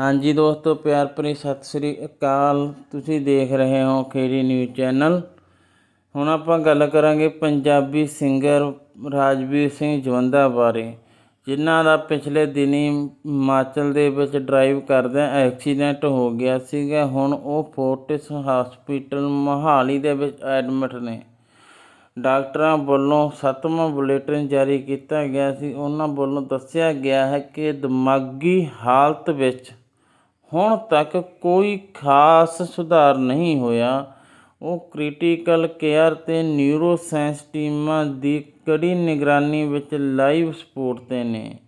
ਹਾਂਜੀ ਦੋਸਤੋ, ਪਿਆਰ ਭਰੀ ਸਤਿ ਸ੍ਰੀ ਅਕਾਲ। ਤੁਸੀਂ ਦੇਖ ਰਹੇ ਹੋ ਖੇਰੀ ਨਿਊਜ਼ ਚੈਨਲ। ਹੁਣ ਆਪਾਂ ਗੱਲ ਕਰਾਂਗੇ ਪੰਜਾਬੀ ਸਿੰਗਰ ਰਾਜਵੀਰ ਸਿੰਘ ਜਵੰਦਾ ਬਾਰੇ, ਜਿਨ੍ਹਾਂ ਦਾ ਪਿਛਲੇ ਦਿਨੀ ਹਿਮਾਚਲ ਦੇ ਵਿੱਚ ਡਰਾਈਵ ਕਰਦਿਆਂ ਐਕਸੀਡੈਂਟ ਹੋ ਗਿਆ ਸੀਗਾ। ਹੁਣ ਉਹ ਫੋਰਟਿਸ ਹਸਪੀਟਲ ਮੋਹਾਲੀ ਦੇ ਵਿੱਚ ਐਡਮਿਟ ਨੇ। ਡਾਕਟਰਾਂ ਵੱਲੋਂ ਸੱਤਵਾਂ ਬੁਲੇਟਿਨ ਜਾਰੀ ਕੀਤਾ ਗਿਆ ਸੀ। ਉਹਨਾਂ ਵੱਲੋਂ ਦੱਸਿਆ ਗਿਆ ਹੈ ਕਿ ਦਿਮਾਗੀ ਹਾਲਤ ਵਿੱਚ ਹੁਣ ਤੱਕ ਕੋਈ ਖਾਸ ਸੁਧਾਰ ਨਹੀਂ ਹੋਇਆ। ਉਹ ਕ੍ਰਿਟੀਕਲ ਕੇਅਰ ਤੇ ਨਿਊਰੋ ਸਾਇੰਸ ਟੀਮਾਂ ਦੀ ਕੜੀ ਨਿਗਰਾਨੀ ਵਿੱਚ ਲਾਈਵ ਸਪੋਰਟ ਤੇ ਨੇ।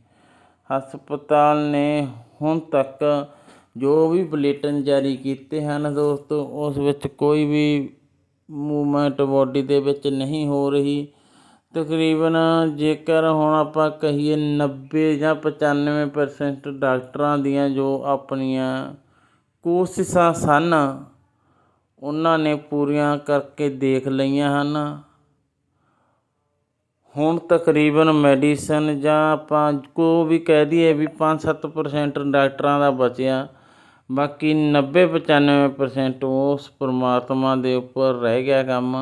ਹਸਪਤਾਲ ਨੇ ਹੁਣ ਤੱਕ ਜੋ ਵੀ ਬੁਲੇਟਿਨ ਜਾਰੀ ਕੀਤੇ ਹਨ ਦੋਸਤੋ, ਉਸ ਵਿੱਚ ਕੋਈ ਵੀ ਮੂਵਮੈਂਟ ਬੋਡੀ ਦੇ ਵਿੱਚ ਨਹੀਂ ਹੋ ਰਹੀ। ਤਕਰੀਬਨ ਜੇਕਰ ਹੁਣ ਆਪਾਂ ਕਹੀਏ 90 ਜਾਂ 95% ਡਾਕਟਰਾਂ ਦੀਆਂ ਜੋ ਆਪਣੀਆਂ ਕੋਸ਼ਿਸ਼ਾਂ ਸਨ, ਉਹਨਾਂ ਨੇ ਪੂਰੀਆਂ ਕਰਕੇ ਦੇਖ ਲਈਆਂ ਹਨ। ਹੁਣ ਤਕਰੀਬਨ ਮੈਡੀਸਨ ਜਾਂ ਆਪਾਂ ਕੋ ਵੀ ਕਹਿ ਦਈਏ ਵੀ 5-7% ਡਾਕਟਰਾਂ ਦਾ ਬਚਿਆ, ਬਾਕੀ 90-95% ਉਸ ਪਰਮਾਤਮਾ ਦੇ ਉੱਪਰ ਰਹਿ ਗਿਆ ਕੰਮ।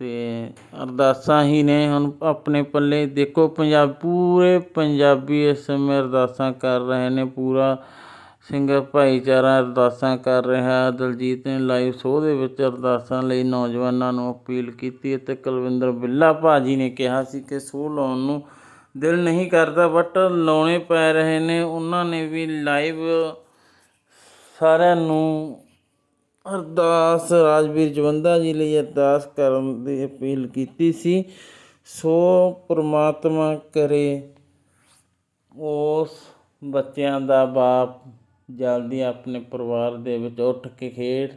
ਤੇ ਅਰਦਾਸਾਂ ਹੀ ਨੇ। ਹੁਣ ਆਪਣੇ ਪੱਲੇ ਦੇਖੋ, ਪੰਜਾਬ, ਪੂਰੇ ਪੰਜਾਬੀ ਇਸ ਸਮੇਂ ਅਰਦਾਸਾਂ ਕਰ ਰਹੇ ਨੇ। ਪੂਰਾ ਸਿੰਗਰ ਭਾਈਚਾਰਾ ਅਰਦਾਸਾਂ ਕਰ ਰਿਹਾ। ਦਲਜੀਤ ਨੇ ਲਾਈਵ ਸ਼ੋਅ ਦੇ ਵਿੱਚ ਅਰਦਾਸਾਂ ਲਈ ਨੌਜਵਾਨਾਂ ਨੂੰ ਅਪੀਲ ਕੀਤੀ ਅਤੇ ਕੁਲਵਿੰਦਰ ਬਿੱਲਾ ਭਾਜੀ ਨੇ ਕਿਹਾ ਸੀ ਕਿ ਸ਼ੋਅ ਲਾਉਣ ਨੂੰ ਦਿਲ ਨਹੀਂ ਕਰਦਾ ਬਟ ਲਾਉਣੇ ਪੈ ਰਹੇ ਨੇ। ਉਹਨਾਂ ਨੇ ਵੀ ਲਾਈਵ ਸਾਰਿਆਂ ਨੂੰ ਅਰਦਾਸ ਰਾਜਵੀਰ ਜਵੰਦਾ ਜੀ ਲਈ ਅਰਦਾਸ ਕਰਨ ਦੀ ਅਪੀਲ ਕੀਤੀ ਸੀ। ਸੋ ਪ੍ਰਮਾਤਮਾ ਕਰੇ, ਉਸ ਬੱਚਿਆਂ ਦਾ ਬਾਪ ਜਲਦੀ ਆਪਣੇ ਪਰਿਵਾਰ ਦੇ ਵਿੱਚ ਉੱਠ ਕੇ ਖੇਡ,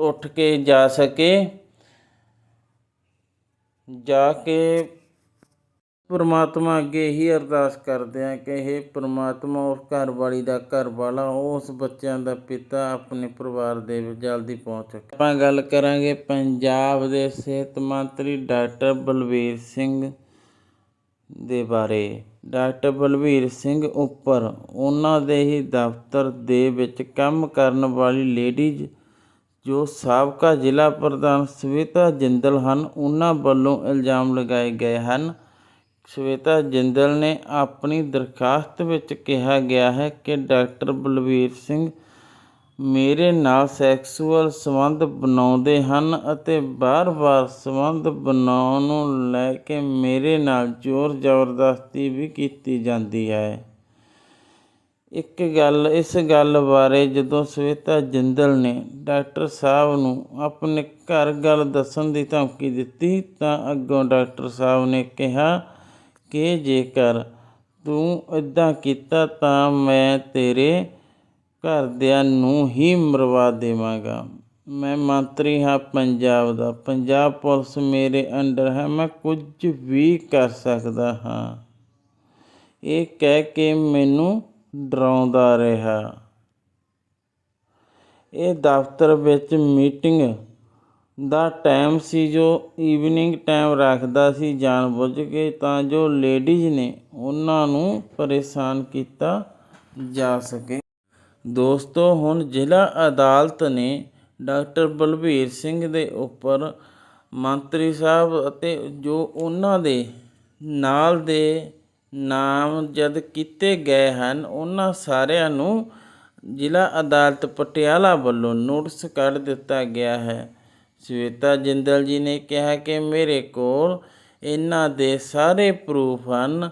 ਉੱਠ ਕੇ ਜਾ ਸਕੇ। ਜਾ ਕੇ ਪਰਮਾਤਮਾ ਅੱਗੇ ਹੀ ਅਰਦਾਸ ਕਰਦੇ ਆ ਕਿ ਇਹ ਪਰਮਾਤਮਾ ਉਸ ਘਰ ਵਾਲੀ ਦਾ ਘਰ ਵਾਲਾ, ਉਸ ਬੱਚਿਆਂ ਦਾ ਪਿਤਾ ਆਪਣੇ ਪਰਿਵਾਰ ਦੇ ਵਿੱਚ ਜਲਦੀ ਪਹੁੰਚ ਆਪਾਂ ਗੱਲ ਕਰਾਂਗੇ ਪੰਜਾਬ ਦੇ ਸਿਹਤ ਮੰਤਰੀ ਡਾਕਟਰ ਬਲਵੀਰ ਸਿੰਘ ਦੇ ਬਾਰੇ। ਡਾਕਟਰ ਬਲਵੀਰ ਸਿੰਘ ਉੱਪਰ ਉਹਨਾਂ ਦੇ ਹੀ ਦਫ਼ਤਰ ਦੇ ਵਿੱਚ ਕੰਮ ਕਰਨ ਵਾਲੀ ਲੇਡੀਜ਼ ਜੋ ਸਾਬਕਾ ਜ਼ਿਲ੍ਹਾ ਪ੍ਰਧਾਨ ਸਵੇਤਾ ਜਿੰਦਲ ਹਨ, ਉਹਨਾਂ ਵੱਲੋਂ ਇਲਜ਼ਾਮ ਲਗਾਏ ਗਏ ਹਨ ਸ਼ਵੇਤਾ ਜਿੰਦਲ ਨੇ ਆਪਣੀ ਦਰਖਾਸਤ ਵਿੱਚ ਕਿਹਾ ਗਿਆ ਹੈ ਕਿ ਡਾਕਟਰ ਬਲਵੀਰ ਸਿੰਘ ਮੇਰੇ ਨਾਲ ਸੈਕਸੂਅਲ ਸੰਬੰਧ ਬਣਾਉਂਦੇ ਹਨ ਅਤੇ ਬਾਰ-ਬਾਰ ਸੰਬੰਧ ਬਣਾਉਣ ਨੂੰ ਲੈ ਕੇ ਮੇਰੇ ਨਾਲ ਜ਼ੋਰ ਜ਼ਬਰਦਸਤੀ ਵੀ ਕੀਤੀ ਜਾਂਦੀ ਹੈ। ਇੱਕ ਗੱਲ, ਇਸ ਗੱਲ ਬਾਰੇ ਜਦੋਂ ਸਵੇਤਾ ਜਿੰਦਲ ਨੇ ਡਾਕਟਰ ਸਾਹਿਬ ਨੂੰ ਆਪਣੇ ਘਰ ਗੱਲ ਦੱਸਣ ਦੀ ਧਮਕੀ ਦਿੱਤੀ ਤਾਂ ਅੱਗੋਂ ਡਾਕਟਰ ਸਾਹਿਬ ਨੇ ਕਿਹਾ ਕਿ ਜੇਕਰ ਤੂੰ ਇੱਦਾਂ ਕੀਤਾ ਤਾਂ ਮੈਂ ਤੇਰੇ ਘਰਦਿਆਂ ਨੂੰ ਹੀ ਮਰਵਾ ਦੇਵਾਂਗਾ। ਮੈਂ ਮੰਤਰੀ ਹਾਂ ਪੰਜਾਬ ਦਾ। ਪੰਜਾਬ ਪੁਲਿਸ ਮੇਰੇ ਅੰਡਰ ਹੈ। ਮੈਂ ਕੁਝ ਵੀ ਕਰ ਸਕਦਾ ਹਾਂ। ਇਹ ਕਹਿ ਕੇ ਮੈਨੂੰ ਡਰਾਉਂਦਾ ਰਿਹਾ। ਇਹ ਦਫ਼ਤਰ ਵਿੱਚ ਮੀਟਿੰਗ ਦਾ ਟਾਈਮ ਸੀ ਜੋ ਈਵਨਿੰਗ ਟਾਈਮ ਰੱਖਦਾ ਸੀ ਜਾਣਬੁੱਝ ਕੇ, ਤਾਂ ਜੋ ਲੇਡੀਜ਼ ਨੇ ਉਹਨਾਂ ਨੂੰ ਪਰੇਸ਼ਾਨ ਕੀਤਾ ਜਾ ਸਕੇ। ਦੋਸਤੋ, ਹੁਣ ਜ਼ਿਲ੍ਹਾ ਅਦਾਲਤ ਨੇ ਡਾਕਟਰ ਬਲਬੀਰ ਸਿੰਘ ਦੇ ਉੱਪਰ ਮੰਤਰੀ ਸਾਹਿਬ ਅਤੇ ਜੋ ਉਹਨਾਂ ਦੇ ਨਾਲ ਦੇ ਨਾਮ ਜਦ ਕੀਤੇ ਗਏ ਹਨ, ਉਹਨਾਂ ਸਾਰਿਆਂ ਨੂੰ ਜ਼ਿਲ੍ਹਾ ਅਦਾਲਤ ਪਟਿਆਲਾ ਵੱਲੋਂ ਨੋਟਿਸ ਕੱਢ ਦਿੱਤਾ ਗਿਆ ਹੈ। ਸ਼ਵੇਤਾ ਜਿੰਦਲ ਜੀ ਨੇ ਕਿਹਾ ਕਿ ਮੇਰੇ ਕੋਲ ਇਹਨਾਂ ਦੇ ਸਾਰੇ ਪ੍ਰੂਫ ਹਨ,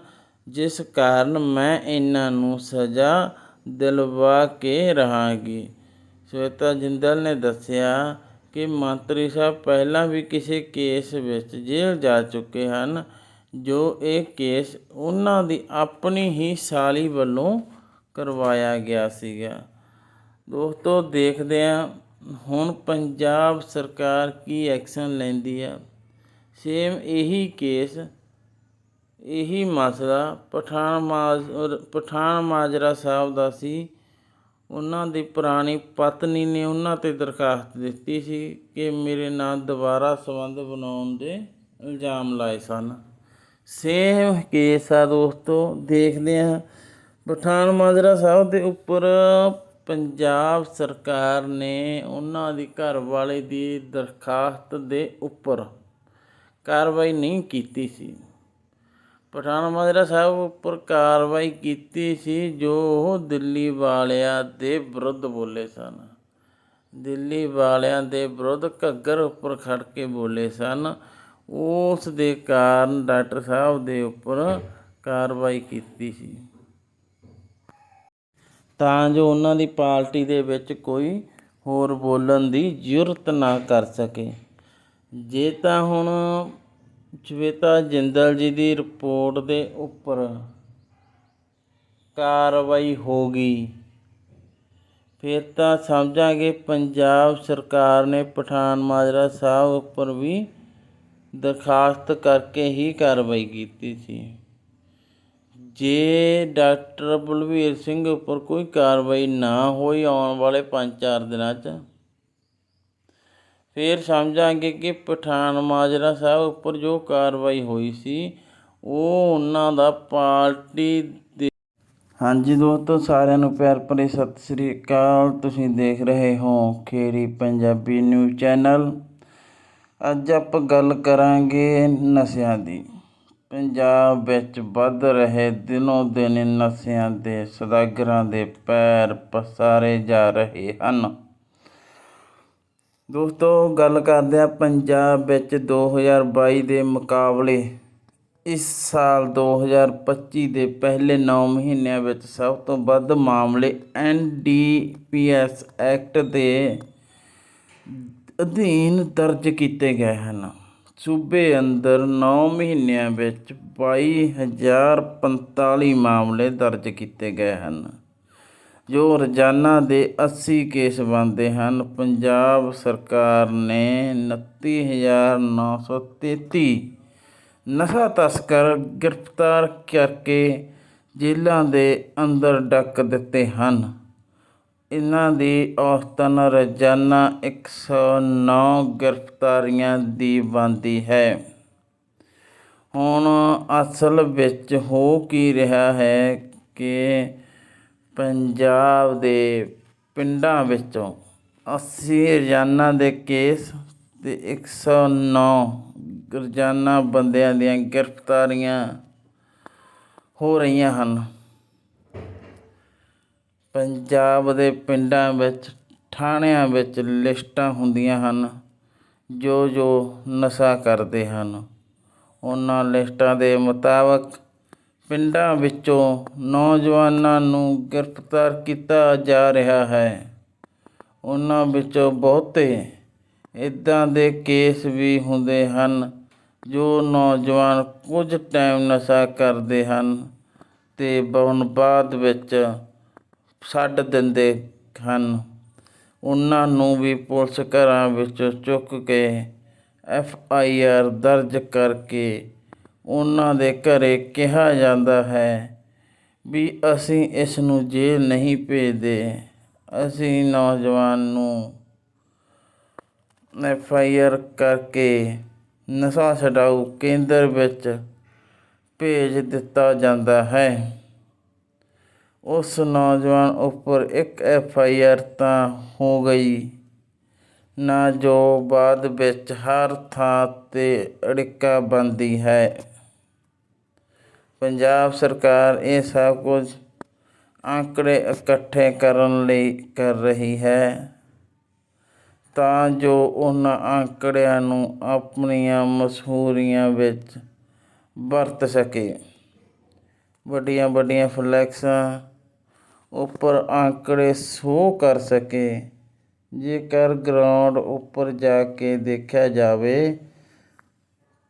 ਜਿਸ ਕਾਰਨ ਮੈਂ ਇਹਨਾਂ ਨੂੰ ਸਜ਼ਾ ਦਿਲਵਾ ਕੇ ਰਹਾਂਗੀ। ਸ਼ਵੇਤਾ ਜਿੰਦਲ ਨੇ ਦੱਸਿਆ ਕਿ ਮੰਤਰੀ ਸਾਹਿਬ ਪਹਿਲਾਂ ਵੀ ਕਿਸੇ ਕੇਸ ਵਿੱਚ ਜੇਲ੍ਹ ਜਾ ਚੁੱਕੇ ਹਨ, ਜੋ ਇਹ ਕੇਸ ਉਹਨਾਂ ਦੀ ਆਪਣੀ ਹੀ ਸਾਲੀ ਵੱਲੋਂ ਕਰਵਾਇਆ ਗਿਆ ਸੀਗਾ। ਦੋਸਤੋ, ਦੇਖਦੇ ਹਾਂ ਹੁਣ ਪੰਜਾਬ ਸਰਕਾਰ ਕੀ ਐਕਸ਼ਨ ਲੈਂਦੀ ਹੈ ਸੇਮ ਇਹੀ ਕੇਸ, ਇਹੀ ਮਸਲਾ ਪਠਾਨ ਮਾਜ, ਪਠਾਨ ਮਾਜਰਾ ਸਾਹਿਬ ਦਾ ਸੀ। ਉਹਨਾਂ ਦੀ ਪੁਰਾਣੀ ਪਤਨੀ ਨੇ ਉਹਨਾਂ ਤੇ ਦਰਖਾਸਤ ਦਿੱਤੀ ਸੀ ਕਿ ਮੇਰੇ ਨਾਲ ਦੁਬਾਰਾ ਸੰਬੰਧ ਬਣਾਉਣ ਦੇ ਇਲਜ਼ਾਮ ਲਾਏ ਸਨ। ਸੇਮ ਕੇਸ ਆ ਦੋਸਤੋ, ਦੇਖਦੇ ਹਾਂ। ਪਠਾਨ ਮਾਜਰਾ ਸਾਹਿਬ ਦੇ ਉੱਪਰ ਪੰਜਾਬ ਸਰਕਾਰ ਨੇ ਉਹਨਾਂ ਦੀ ਘਰਵਾਲੇ ਦੀ ਦਰਖਾਸਤ ਦੇ ਉੱਪਰ ਕਾਰਵਾਈ ਨਹੀਂ ਕੀਤੀ ਸੀ। ਪਠਾਨ ਮਾਜਰਾ ਸਾਹਿਬ ਉੱਪਰ ਕਾਰਵਾਈ ਕੀਤੀ ਸੀ, ਜੋ ਉਹ ਦਿੱਲੀ ਵਾਲਿਆਂ ਦੇ ਵਿਰੁੱਧ ਬੋਲੇ ਸਨ। ਦਿੱਲੀ ਵਾਲਿਆਂ ਦੇ ਵਿਰੁੱਧ ਘੱਗਰ ਉੱਪਰ ਖੜ ਕੇ ਬੋਲੇ ਸਨ। ਉਸ ਦੇ ਕਾਰਨ ਡਾਕਟਰ ਸਾਹਿਬ ਦੇ ਉੱਪਰ ਕਾਰਵਾਈ ਕੀਤੀ ਸੀ। ਤਾਂ ਜੋ ਉਹਨਾਂ ਦੀ ਪਾਰਟੀ ਦੇ ਵਿੱਚ ਕੋਈ ਹੋਰ ਬੋਲਣ ਦੀ ਜ਼ਰੂਰਤ ਨਾ ਕਰ ਸਕੇ। ਜੇ ਤਾਂ ਹੁਣ ਸ਼ਵੇਤਾ ਜਿੰਦਲ ਜੀ ਦੀ ਰਿਪੋਰਟ ਦੇ ਉੱਪਰ ਕਾਰਵਾਈ ਹੋ ਗਈ, ਫਿਰ ਤਾਂ ਸਮਝਾਂਗੇ ਪੰਜਾਬ ਸਰਕਾਰ ਨੇ ਪਠਾਨ ਮਾਜਰਾ ਸਾਹਿਬ ਉੱਪਰ ਵੀ ਦਰਖਾਸਤ ਕਰਕੇ ਹੀ ਕਾਰਵਾਈ ਕੀਤੀ ਸੀ। ਜੇ ਡਾਕਟਰ ਬਲਵੀਰ ਸਿੰਘ ਉੱਪਰ ਕੋਈ ਕਾਰਵਾਈ ਨਾ ਹੋਈ ਆਉਣ ਵਾਲੇ 5-4 ਦਿਨਾਂ 'ਚ, ਫਿਰ ਸਮਝਾਂਗੇ ਕਿ ਪਠਾਨ ਮਾਜਰਾ ਸਾਹਿਬ ਉੱਪਰ ਜੋ ਕਾਰਵਾਈ ਹੋਈ ਸੀ, ਉਹ ਉਹਨਾਂ ਦਾ ਪਾਰਟੀ ਦੇ ਹਾਂਜੀ ਦੋਸਤੋ, ਸਾਰਿਆਂ ਨੂੰ ਪਿਆਰ ਭਰੀ ਸਤਿ ਸ੍ਰੀ ਅਕਾਲ। ਤੁਸੀਂ ਦੇਖ ਰਹੇ ਹੋ ਖੇਰੀ ਪੰਜਾਬੀ ਨਿਊਜ਼ ਚੈਨਲ। ਅੱਜ ਆਪਾਂ ਗੱਲ ਕਰਾਂਗੇ ਨਸ਼ਿਆਂ ਦੀ। ਪੰਜਾਬ ਵਿੱਚ ਵੱਧ ਰਹੇ ਦਿਨੋਂ ਦਿਨ ਨਸ਼ਿਆਂ ਦੇ ਸੌਦਾਗਰਾਂ ਦੇ ਪੈਰ ਪਸਾਰੇ ਜਾ ਰਹੇ ਹਨ। ਦੋਸਤੋ, ਗੱਲ ਕਰਦੇ ਆ ਪੰਜਾਬ ਵਿੱਚ 2022 ਦੇ ਮੁਕਾਬਲੇ। ਇਸ ਸਾਲ 2025 ਦੇ ਪਹਿਲੇ 9 ਮਹੀਨਿਆਂ ਵਿੱਚ ਸਭ ਤੋਂ ਵੱਧ ਮਾਮਲੇ ਐਨਡੀਪੀਐਸ ਐਕਟ ਦੇ ਅਧੀਨ ਦਰਜ ਕੀਤੇ ਗਏ ਹਨ। ਸੂਬੇ ਅੰਦਰ ਨੌ ਮਹੀਨਿਆਂ ਵਿੱਚ 22045 ਮਾਮਲੇ ਦਰਜ ਕੀਤੇ ਗਏ ਹਨ, ਜੋ ਰੋਜ਼ਾਨਾ ਦੇ 80 ਕੇਸ ਬਣਦੇ ਹਨ। ਪੰਜਾਬ ਸਰਕਾਰ ਨੇ 29933 ਨਸ਼ਾ ਤਸਕਰ ਗ੍ਰਿਫਤਾਰ ਕਰਕੇ ਜੇਲ੍ਹਾਂ ਦੇ ਅੰਦਰ ਡੱਕ ਦਿੱਤੇ ਹਨ। ਇਹਨਾਂ ਦੀ ਔਸਤਨ ਰੋਜ਼ਾਨਾ 109 ਗ੍ਰਿਫਤਾਰੀਆਂ ਦੀ ਬਣਦੀ ਹੈ। ਹੁਣ ਅਸਲ ਵਿੱਚ ਹੋ ਕੀ ਰਿਹਾ ਹੈ ਕਿ ਪੰਜਾਬ ਦੇ ਪਿੰਡਾਂ ਵਿੱਚੋਂ 80 ਰੋਜ਼ਾਨਾ ਦੇ ਕੇਸ ਤੇ 109 ਰੋਜ਼ਾਨਾ ਬੰਦਿਆਂ ਦੀਆਂ ਗ੍ਰਿਫਤਾਰੀਆਂ ਹੋ ਰਹੀਆਂ ਹਨ। ਪੰਜਾਬ ਦੇ ਪਿੰਡਾਂ ਵਿੱਚ, ਥਾਣਿਆਂ ਵਿੱਚ ਲਿਸਟਾਂ ਹੁੰਦੀਆਂ ਹਨ, ਜੋ ਜੋ ਨਸ਼ਾ ਕਰਦੇ ਹਨ। ਉਹਨਾਂ ਲਿਸਟਾਂ ਦੇ ਮੁਤਾਬਕ ਪਿੰਡਾਂ ਵਿੱਚੋਂ ਨੌਜਵਾਨਾਂ ਨੂੰ ਗ੍ਰਿਫਤਾਰ ਕੀਤਾ ਜਾ ਰਿਹਾ ਹੈ। ਉਹਨਾਂ ਵਿੱਚੋਂ ਬਹੁਤੇ ਇਦਾਂ ਦੇ ਕੇਸ ਵੀ ਹੁੰਦੇ ਹਨ, ਜੋ ਨੌਜਵਾਨ ਕੁਝ ਟਾਈਮ ਨਸ਼ਾ ਕਰਦੇ ਹਨ ਅਤੇ ਬਉਨ ਬਾਅਦ ਵਿੱਚ ਛੱਡ ਦਿੰਦੇ ਹਨ। ਉਹਨਾਂ ਨੂੰ ਵੀ ਪੁਲਿਸ ਘਰਾਂ ਵਿੱਚੋਂ ਚੁੱਕ ਕੇ ਐਫ ਆਈ ਆਰ ਦਰਜ ਕਰਕੇ ਉਹਨਾਂ ਦੇ ਘਰ ਕਿਹਾ ਜਾਂਦਾ ਹੈ ਵੀ ਅਸੀਂ ਇਸ ਨੂੰ ਜੇਲ੍ਹ ਨਹੀਂ ਭੇਜਦੇ। ਅਸੀਂ ਨੌਜਵਾਨ ਨੂੰ ਐਫ ਆਈ ਆਰ ਕਰਕੇ ਨਸ਼ਾ ਛਡਾਊ ਕੇਂਦਰ ਵਿੱਚ ਭੇਜ ਦਿੱਤਾ ਜਾਂਦਾ ਹੈ। ਉਸ ਨੌਜਵਾਨ ਉੱਪਰ ਇੱਕ ਐਫ ਆਈ ਆਰ ਤਾਂ ਹੋ ਗਈ। ਨਾ ਜੋ ਬਾਅਦ ਵਿੱਚ ਹਰ ਥਾਂ ਤੇ ਅੜਿੱਕਾ ਬਣਦੀ ਹੈ। ਪੰਜਾਬ ਸਰਕਾਰ ਇਹ ਸਭ ਕੁਝ ਅੰਕੜੇ ਇਕੱਠੇ ਕਰਨ ਲਈ ਕਰ ਰਹੀ ਹੈ। ਤਾਂ ਜੋ ਉਹਨਾਂ ਅੰਕੜਿਆਂ ਨੂੰ ਆਪਣੀਆਂ ਮਸ਼ਹੂਰੀਆਂ ਵਿੱਚ ਵਰਤ ਸਕੇ। ਵੱਡੀਆਂ ਵੱਡੀਆਂ ਫਲੈਕਸਾਂ ਉੱਪਰ ਆંકੜੇ ਸ਼ੋ ਕਰ ਸਕੇ। ਜੇਕਰ ਗਰਾਊਂਡ ਉੱਪਰ ਜਾ ਕੇ ਦੇਖਿਆ ਜਾਵੇ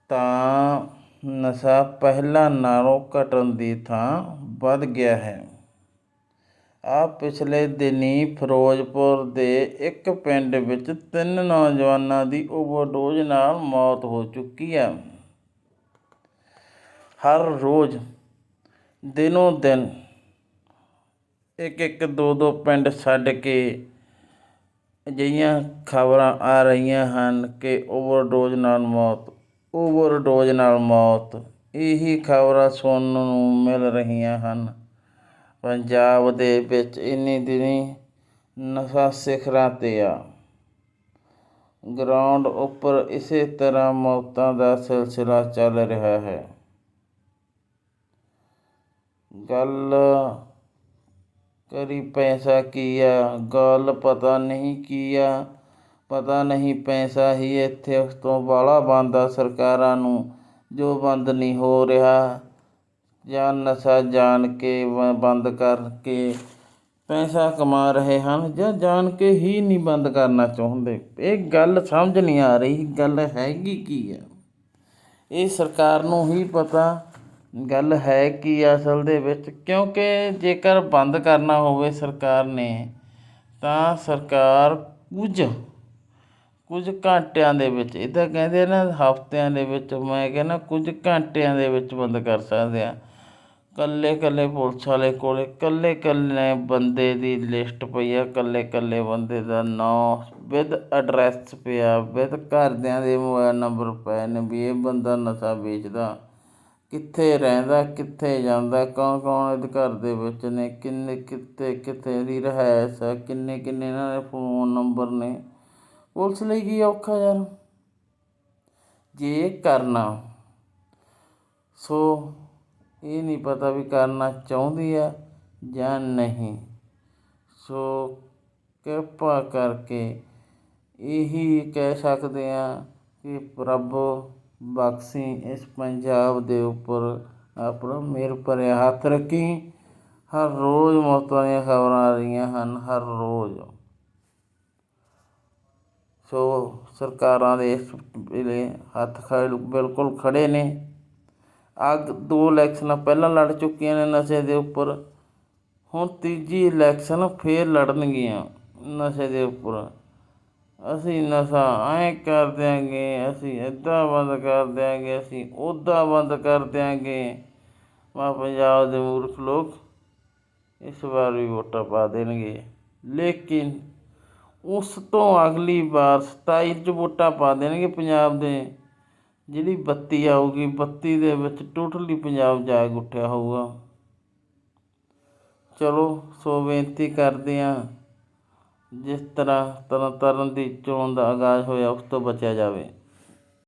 ਤਾਂ ਨਸ਼ਾ ਪਹਿਲਾਂ ਨਾਲੋਂ ਘਟਣ ਦੀ ਥਾਂ ਵੱਧ ਗਿਆ ਹੈ। ਆ ਪਿਛਲੇ ਦਿਨੀ ਫਿਰੋਜ਼ਪੁਰ ਦੇ ਇੱਕ ਪਿੰਡ ਵਿੱਚ ਤਿੰਨ ਨੌਜਵਾਨਾਂ ਦੀ ਓਵਰਡੋਜ਼ ਨਾਲ ਮੌਤ ਹੋ ਚੁੱਕੀ ਹੈ। ਹਰ ਰੋਜ਼ ਦਿਨੋਂ ਦਿਨ ਇੱਕ ਇੱਕ ਦੋ ਦੋ ਪਿੰਡ ਛੱਡ ਕੇ ਅਜਿਹੀਆਂ ਖਬਰਾਂ ਆ ਰਹੀਆਂ ਹਨ ਕਿ ਓਵਰਡੋਜ਼ ਨਾਲ ਮੌਤ, ਓਵਰਡੋਜ਼ ਨਾਲ ਮੌਤ। ਇਹੀ ਖਬਰਾਂ ਸੁਣਨ ਨੂੰ ਮਿਲ ਰਹੀਆਂ ਹਨ। ਪੰਜਾਬ ਦੇ ਵਿੱਚ ਇੰਨੀ ਦਿਨੀ ਨਸ਼ਾ ਸਿਖਰਾਂ 'ਤੇ ਆ। ਗਰਾਊਂਡ ਉੱਪਰ ਇਸੇ ਤਰ੍ਹਾਂ ਮੌਤਾਂ ਦਾ ਸਿਲਸਿਲਾ ਚੱਲ ਰਿਹਾ ਹੈ। ਗੱਲ ਕਰੀ ਪੈਸਾ ਕੀ ਆ ਗੱਲ ਪਤਾ ਨਹੀਂ ਕੀ ਆ ਪਤਾ ਨਹੀਂ ਪੈਸਾ ਹੀ ਇੱਥੇ ਉਸ ਤੋਂ ਬਾਹਲਾ ਬੰਦਾ ਸਰਕਾਰਾਂ ਨੂੰ, ਜੋ ਬੰਦ ਨਹੀਂ ਹੋ ਰਿਹਾ। ਜਾਂ ਨਸ਼ਾ ਜਾਣ ਕੇ ਬ- ਬੰਦ ਕਰਕੇ ਪੈਸਾ ਕਮਾ ਰਹੇ ਹਨ, ਜਾਂ ਜਾਣ ਕੇ ਹੀ ਨਹੀਂ ਬੰਦ ਕਰਨਾ ਚਾਹੁੰਦੇ। ਇਹ ਗੱਲ ਸਮਝ ਨਹੀਂ ਆ ਰਹੀ, ਗੱਲ ਹੈਗੀ ਕੀ ਆ? ਇਹ ਸਰਕਾਰ ਨੂੰ ਹੀ ਪਤਾ ਗੱਲ ਹੈ ਕੀ ਆ ਅਸਲ ਦੇ ਵਿੱਚ? ਕਿਉਂਕਿ ਜੇਕਰ ਬੰਦ ਕਰਨਾ ਹੋਵੇ ਸਰਕਾਰ ਨੇ, ਤਾਂ ਸਰਕਾਰ ਕੁਝ ਕੁਝ ਘੰਟਿਆਂ ਦੇ ਵਿੱਚ ਇਹ ਤਾਂ ਕਹਿੰਦੇ ਨਾ ਹਫ਼ਤਿਆਂ ਦੇ ਵਿੱਚ, ਮੈਂ ਕਹਿੰਦਾ ਕੁਝ ਘੰਟਿਆਂ ਦੇ ਵਿੱਚ ਬੰਦ ਕਰ ਸਕਦੇ ਆ। ਕੱਲੇ ਕੱਲੇ ਪੁਲਿਸ ਵਾਲੇ ਕੋਲੇ ਕੱਲੇ ਕੱਲੇ ਬੰਦੇ ਦੀ ਲਿਸਟ ਪਈ ਆ ਕੱਲੇ ਕੱਲੇ ਬੰਦੇ ਦਾ ਨਾਂ ਵਿਦ ਐਡਰੈਸ ਪਿਆ ਵਿਦ ਘਰਦਿਆਂ ਦੇ ਮੋਬਾਈਲ ਨੰਬਰ ਪਏ ਨੇ, ਵੀ ਇਹ ਬੰਦਾ ਨਸ਼ਾ ਵੇਚਦਾ। ਕਿੱਥੇ ਰਹਿੰਦਾ, ਕਿੱਥੇ ਜਾਂਦਾ ਕੌਣ ਕੌਣ ਇਹਦੇ ਘਰ ਦੇ ਵਿੱਚ ਨੇ, ਕਿੰਨੇ ਕਿੱਥੇ ਕਿੱਥੇ ਦੀ ਰਿਹਾਇਸ਼ ਹੈ, ਕਿੰਨੇ ਕਿੰਨੇ ਇਹਨਾਂ ਦੇ ਫੋਨ ਨੰਬਰ ਨੇ। ਪੁਲਿਸ ਲਈ ਕੀ ਔਖਾ ਯਾਰ? ਜੇ ਕਰਨਾ, ਸੋ ਇਹ ਨਹੀਂ ਪਤਾ ਵੀ ਕਰਨਾ ਚਾਹੁੰਦੀ ਆ ਜਾਂ ਨਹੀਂ। ਸੋ ਕਿਰਪਾ ਕਰਕੇ ਇਹੀ ਕਹਿ ਸਕਦੇ ਆ ਕਿ ਪ੍ਰਭ ਬਖਸ਼ੀ, ਇਸ ਪੰਜਾਬ ਦੇ ਉੱਪਰ ਆਪਣਾ ਮਿਹਰ ਭਰਿਆ ਹੱਥ ਰੱਖੀ। ਹਰ ਰੋਜ਼ ਮੌਤਾਂ ਦੀਆਂ ਖਬਰਾਂ ਆ ਰਹੀਆਂ ਹਨ, ਹਰ ਰੋਜ਼। ਸੋ ਸਰਕਾਰਾਂ ਦੇ ਇਸ ਵੇਲੇ ਹੱਥ ਖੜੇ ਬਿਲਕੁਲ ਖੜੇ ਨੇ। ਅੱਗ ਦੋ ਇਲੈਕਸ਼ਨਾਂ ਪਹਿਲਾਂ ਲੜ ਚੁੱਕੀਆਂ ਨੇ ਨਸ਼ੇ ਦੇ ਉੱਪਰ। ਹੁਣ ਤੀਜੀ ਇਲੈਕਸ਼ਨ ਫੇਰ ਲੜਨਗੀਆਂ ਨਸ਼ੇ ਦੇ ਉੱਪਰ। ਅਸੀਂ ਨਸ਼ਾ ਐਂ ਕਰ ਦਿਆਂਗੇ, ਅਸੀਂ ਇੱਦਾਂ ਬੰਦ ਕਰ ਦਿਆਂਗੇ, ਅਸੀਂ ਉੱਦਾਂ ਬੰਦ ਕਰ ਦਿਆਂਗੇ। ਮਾ ਪੰਜਾਬ ਦੇ ਮੂਰਖ ਲੋਕ ਇਸ ਵਾਰ ਵੀ ਵੋਟਾਂ ਪਾ ਦੇਣਗੇ। ਲੇਕਿਨ ਉਸ ਤੋਂ ਅਗਲੀ ਵਾਰ 27 ਚ ਵੋਟਾਂ ਪਾ ਦੇਣਗੇ ਪੰਜਾਬ ਦੇ। ਜਿਹੜੀ ਬੱਤੀ ਆਊਗੀ, ਬੱਤੀ ਦੇ ਵਿੱਚ ਟੋਟਲੀ ਪੰਜਾਬ ਜਾਗ ਉੱਠਿਆ ਹੋਊਗਾ। ਚਲੋ, ਸੋ ਬੇਨਤੀ ਕਰਦੇ ਹਾਂ ਜਿਸ ਤਰ੍ਹਾਂ ਤਰਨ ਤਾਰਨ ਦੀ ਚੋਣ ਦਾ ਆਗਾਜ਼ ਹੋਇਆ ਉਸ ਤੋਂ ਬਚਿਆ ਜਾਵੇ।